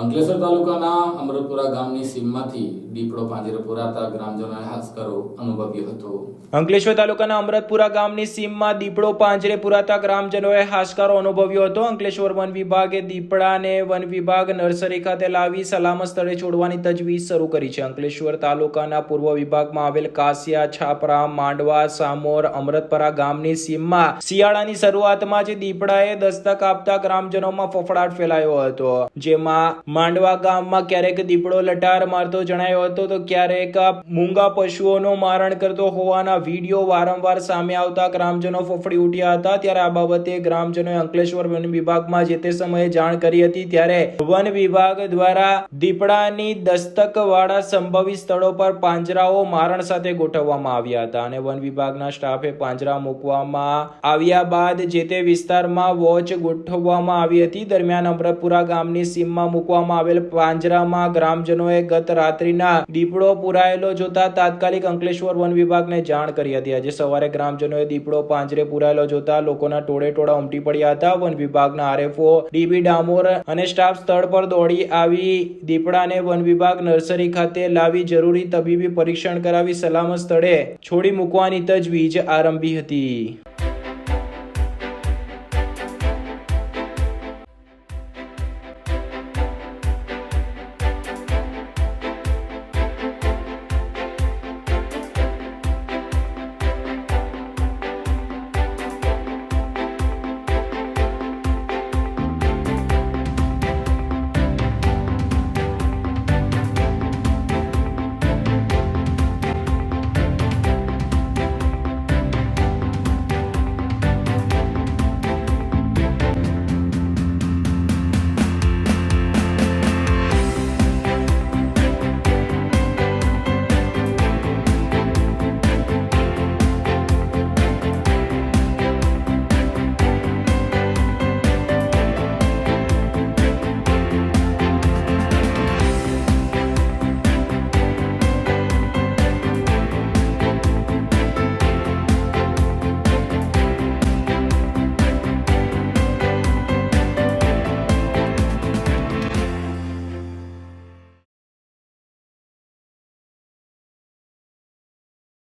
અંકલેશ્વર તાલુકાના અમૃતપુરા ગામની સીમમાંથી દીપડો પાંજરે પુરાતા ગ્રામજનોએ હાસકારો અનુભવ્યો હતો. અંકલેશ્વર તાલુકાના અમરતપુરા ગામની સીમમાં દીપડો પાંજરે પુરાતા ગ્રામજનોએ હાશકારો અનુભવ્યો હતો. અંકલેશ્વર વન વિભાગે દીપડાને વન વિભાગ નર્સરી ખાતે લાવી સલામત સ્થળે છોડવાની તજવીજ શરૂ કરી છે. અંકલેશ્વર તાલુકાના પૂર્વ વિભાગમાં આવેલ કાસિયા, છાપરા, માંડવા, સામોર, અમરતપરા ગામની સીમમાં શિયાળાની શરૂઆતમાં જ દીપડાએ દસ્તક આપતા ગ્રામજનોમાં ફફડાટ ફેલાયો હતો. જેમાં માંડવા ગામમાં ક્યારેક દીપડો લટાર મારતો જણાયો હતો, તો ક્યારેક મૂંગા પશુઓનો મારણ કરતો હોવાના વીડિયો વારંવાર સામે આવતા ગ્રામજનો ફફડી ઉઠ્યા હતા. ત્યારે આ બાબતે ગ્રામજનોએ અંકલેશ્વર વન વિભાગમાં જે તે સમયે જાણ કરી હતી, ત્યારે વન વિભાગ દ્વારા દીપડાની દસ્તક વાળા સંભવિત સ્થળો પર પાંજરાઓ મારણ સાથે ગોઠવવામાં આવ્યા હતા અને વન વિભાગના સ્ટાફે પાંજરા મૂકવામાં આવ્યા બાદ જે તે વિસ્તારમાં વોચ ગોઠવવામાં આવી હતી. દરમિયાન અમરપુરા ગામની સીમમાં મૂકવામાં આવેલ પાંજરામાં ગ્રામજનોએ ગત રાત્રિના દીપડો પુરાયેલો જોતા તાત્કાલિક અંકલેશ્વર વન વિભાગને જાણ કરી હતી. આજે સવારે ગ્રામજનોએ દીપડો, પાંજરે પુરાયેલો જોતા લોકોના ટોળે ટોળા ઉમટી પડ્યા હતા. વન વિભાગના આરએફઓ ડીબી ડામોર અને સ્ટાફ સ્થળ પર દોડી આવી દીપડાને વન વિભાગ નર્સરી ખાતે લાવી જરૂરી તબીબી પરીક્ષણ કરાવી સલામત સ્થળે છોડી મૂકવાની તજવીજ આરંભી હતી.